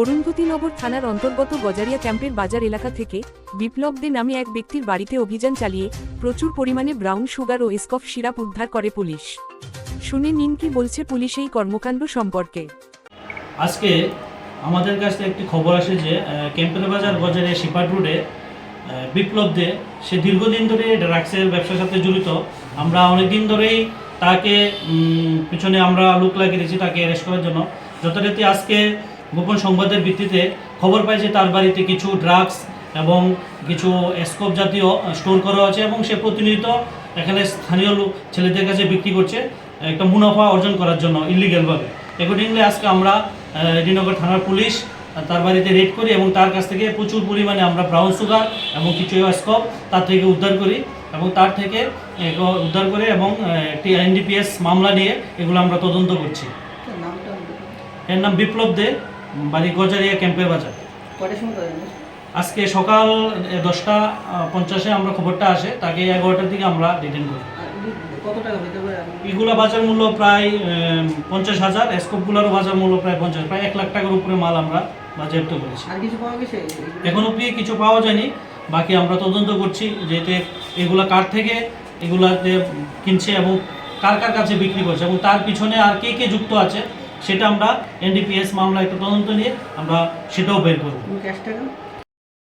অরুন্ধতিনগর থানার অন্তর্গত গজারিয়া ক্যাম্পের বাজার এলাকা থেকে বিপ্লব দে নামে এক ব্যক্তির বাড়িতে অভিযান চালিয়ে প্রচুর পরিমাণে ব্রাউন সুগার ও স্কফ সিরাপ উদ্ধার করে পুলিশ। শুনে নিন কি বলছে পুলিশ এই কর্মকাণ্ড সম্পর্কে। আজকে আমাদের কাছে একটি খবর আসে যে ক্যাম্পের বাজার বাজারে শিপাট রোডে বিপ্লব দে সে দীর্ঘদিন ধরে ড্রাগসের ব্যবসার সাথে জড়িত। আমরা অনেকদিন ধরেই তাকে পিছনে আমরা লোক লাগিয়ে দিয়েছি তাকে অ্যারেস্ট করার জন্য। যথারীতি আজকে গোপন সংবাদের ভিত্তিতে খবর পাই যে তার বাড়িতে কিছু ড্রাগস এবং কিছু স্কোপ জাতীয় স্টোর করা আছে এবং সে প্রতিনিয়ত এখানে স্থানীয় লোক ছেলেদের কাছে বিক্রি করছে একটা মুনাফা অর্জন করার জন্য ইলিগ্যালভাবে অ্যাকর্ডিংলি আজকে আমরা রেডিনগর থানার পুলিশ তার বাড়িতে রেড করি এবং তার কাছ থেকে প্রচুর পরিমাণে আমরা ব্রাউন সুগার এবং কিছু স্কোপ তার থেকে উদ্ধার করি এবং তার থেকে উদ্ধার করে এবং একটি এনডিপিএস মামলা নিয়ে এগুলো আমরা তদন্ত করছি। এর নাম বিপ্লব দে। বাড়ি গজারিয়া ক্যাম্পের বাজার। আজকে সকাল দশটা পঞ্চাশে আমরা খবরটা আসে তাকে এগারোটার দিকে আমরা ডিটেন করি। এগুলি এগুলো বাজার মূল্য প্রায় পঞ্চাশ হাজার স্কোপগুলোরও বাজার মূল্য প্রায় পঞ্চাশ প্রায় এক লাখ টাকার উপরে মাল আমরা বাজেয়াপ্ত করেছি। এখন অব্দি কিছু পাওয়া যায়নি বাকি আমরা তদন্ত করছি যেতে এগুলা কার থেকে এগুলাতে কিনছে এবং কার কার কাছে বিক্রি করছে এবং তার পিছনে আর কে কে যুক্ত আছে সেটা আমরা এনডিপিএস মামলা একটা তদন্ত নিয়ে আমরা সেটাও বের করব।